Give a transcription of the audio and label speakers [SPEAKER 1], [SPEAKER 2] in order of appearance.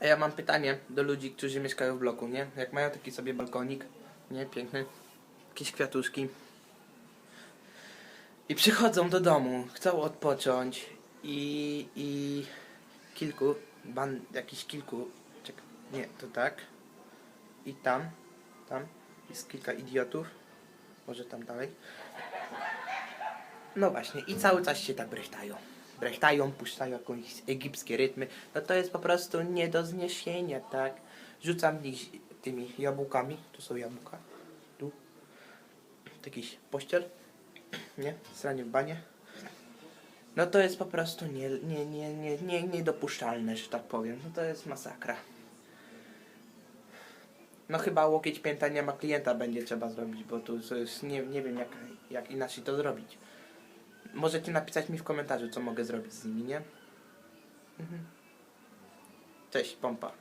[SPEAKER 1] A ja mam pytanie do ludzi, którzy mieszkają w bloku, nie? Jak mają taki sobie balkonik, nie? Piękny. Jakieś kwiatuszki. I przychodzą do domu, chcą odpocząć i, i kilku, ban, jakiś kilku, czek, nie, to tak. I tam, tam jest kilka idiotów. Może tam dalej. No właśnie, i cały czas się tak brechtają. Brechtają, puszczają jakieś egipskie rytmy. No to jest po prostu nie do zniesienia, tak? Rzucam w nich tymi jabłkami. Tu są jabłka. Tu. Jakiś pościel. Nie? Stranie w banie. No to jest po prostu nie, nie, nie, nie, nie, niedopuszczalne, że tak powiem. No to jest masakra. No chyba łokieć pięta nie ma klienta będzie trzeba zrobić, bo tu jest, nie, nie wiem jak, jak inaczej to zrobić. Możecie napisać mi w komentarzu, co mogę zrobić z nimi, nie? Mhm. Cześć, pompa.